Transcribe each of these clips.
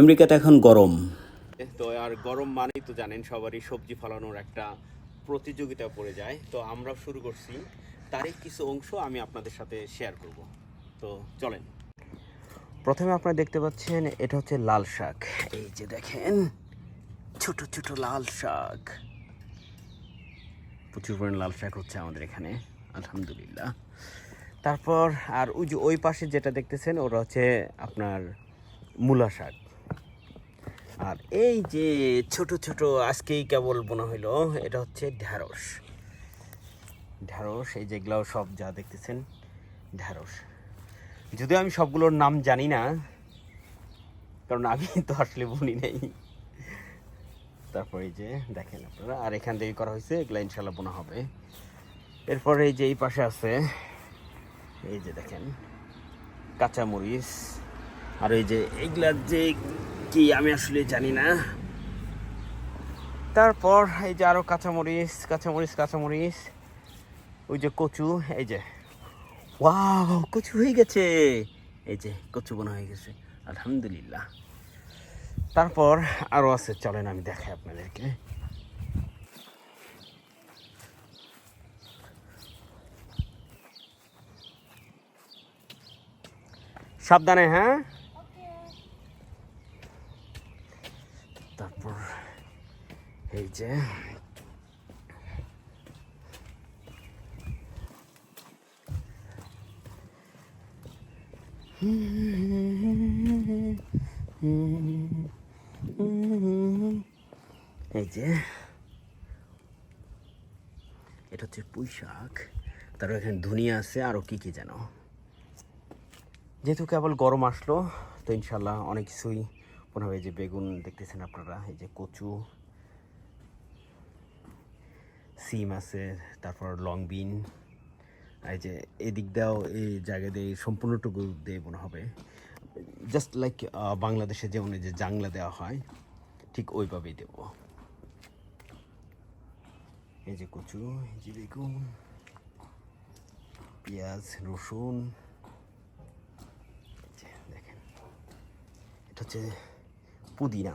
আমেরিকাতে এখন গরম। তো আর গরম মানেই তো জানেন সবারই সবজি ফলানোর একটা প্রতিযোগিতা পড়ে যায়। তো আমরা শুরু করছি। তারই কিছু অংশ আমি আপনাদের সাথে শেয়ার করব। তো চলেন। প্রথমে আপনারা দেখতে পাচ্ছেন, এটা হচ্ছে লাল শাক। এই যে দেখেন, ছোট ছোট লাল শাক। প্রচুর পরিমাণ লাল শাক হচ্ছে আমাদের এখানে, আলহামদুলিল্লাহ। তারপর আর ওই যে ওই পাশে যেটা দেখতেছেন, ওটা হচ্ছে আপনার মূলা শাক। আর এই যে ছোট ছোট আজকেই কেবল বোনা হইল, এটা হচ্ছে ঢ্যাঁড়স। ঢ্যাঁড়স, এই যেগুলো সব যা দেখতেছেন, ঢ্যাঁড়স। যদিও আমি সবগুলোর নাম জানি না, কারণ আমি তো আসলে বুনি নেই। তারপরে এই যে দেখেন আপনারা, আর এখান থেকে করা হয়েছে, এগুলো ইনশাল্লাহ বোনা হবে। এরপরে এই যে এই পাশে আছে, এই যে দেখেন, কাঁচামরিচ। আর এই যে এইগুলার যে কি আমি আসলে জানি না। তারপর এই যে আরও কাঁচামরিচ কাঁচামরিচ কাঁচামরিচ, ওই যে কচু, এই যে। ওয়াও, কচু হয়ে গেছে। এই যে, কচু বোনা হয়ে গেছে। আলহামদুলিল্লাহ। তারপর আরও আছে, চলেন আমি দেখাই আপনাদেরকে। সাবধানে হ্যাঁ তারপর এই যে। এই যে। এটা হচ্ছে পুঁই শাক। তারপর এখানে ধনিয়া আছে আরও কি কি যেন। যেহেতু কেবল গরম আসলো, তো ইনশাল্লাহ অনেক কিছুই মনে হবে যে বেগুন দেখতেছেন আপনারা, এই যে কচু সিম আছে, তারপর লং বিন এই যে এদিক দিয়েও এই জায়গা দিয়ে সম্পূর্ণটুকু দিয়ে মনে হবে। জাস্ট লাইক বাংলাদেশে যেমন যে জাংলা দেওয়া হয়, ঠিক ওইভাবেই দেব। এই যে কচু, এই যে বেগুন, পেঁয়াজ, রসুন দেখেন, এটা হচ্ছে পুদিনা।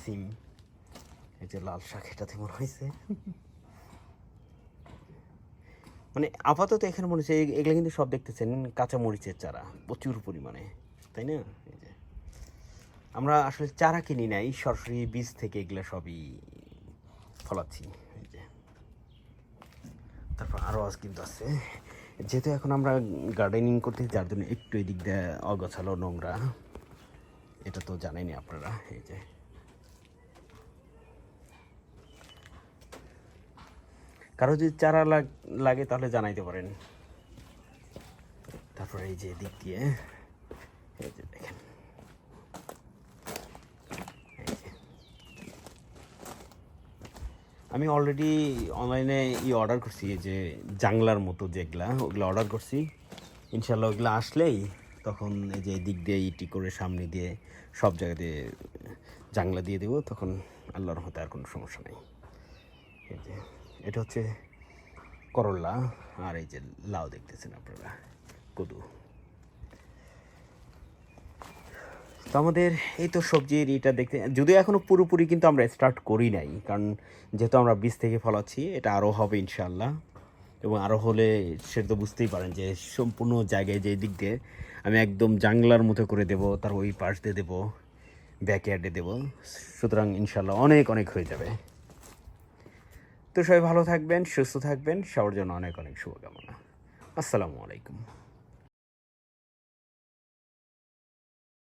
সিম। এই যে লাল শাক এটাতে মনে হয়েছে মানে আপাতত এখানে মনে হচ্ছে এগুলো কিন্তু সব দেখতেছেন কাঁচা মরিচের চারা, প্রচুর পরিমাণে, তাই না? এই যে। আমরা আসলে চারা কিনি নাই, সরাসরি বীজ থেকে এগুলো সবই ফলাচ্ছি, এই যে। তারপর আরও আজ কিন্তু আছে। যেহেতু এখন আমরা গার্ডেনিং করতে যার জন্য একটু এদিক দিয়ে অগোছালো নোংরা, এটা তো জানেনই আপনারা, এই যে। কারও যদি চারা লাগ- তাহলে জানাইতে পারেন। তারপরে এই যে দিক দিয়ে দেখেন। আমি অলরেডি অনলাইনে ই অর্ডার করছি যে জাংলার মতো যেগুলা ওগুলো অর্ডার করছি। ইনশাল্লাহ ওগুলো আসলেই তখন এই যে দিক দিয়ে ইটি করে সামনে দিয়ে সব জায়গা দিয়ে জাংলা দিয়ে দেবো, তখন আল্লাহর হতে আর কোনো সমস্যা নেই। এই যে। এটা হচ্ছে করলা, আর এই যে লাউ দেখতেছেন আপনারা, কদু। তো আমাদের এই তো সবজির এটা দেখতে, যদিও এখনও পুরোপুরি কিন্তু আমরা স্টার্ট করি নাই, কারণ যেহেতু আমরা বীজ থেকে ফলাচ্ছি এটা আরও হবে ইনশাল্লাহ এবং আরও হলে সেটা তো বুঝতেই পারেন যে সম্পূর্ণ জায়গায় যে দিক দিয়ে আমি একদম জাংলার মতো করে দেব, তার ওই পাশ দিয়ে দেবো ব্যাকয়ার্ডে দেবো। সুতরাং ইনশাল্লাহ অনেক অনেক হয়ে যাবে। তো সবাই ভালো থাকবেন সুস্থ থাকবেন। সবার জন্য অনেক অনেক শুভকামনা। আসসালামু আলাইকুম।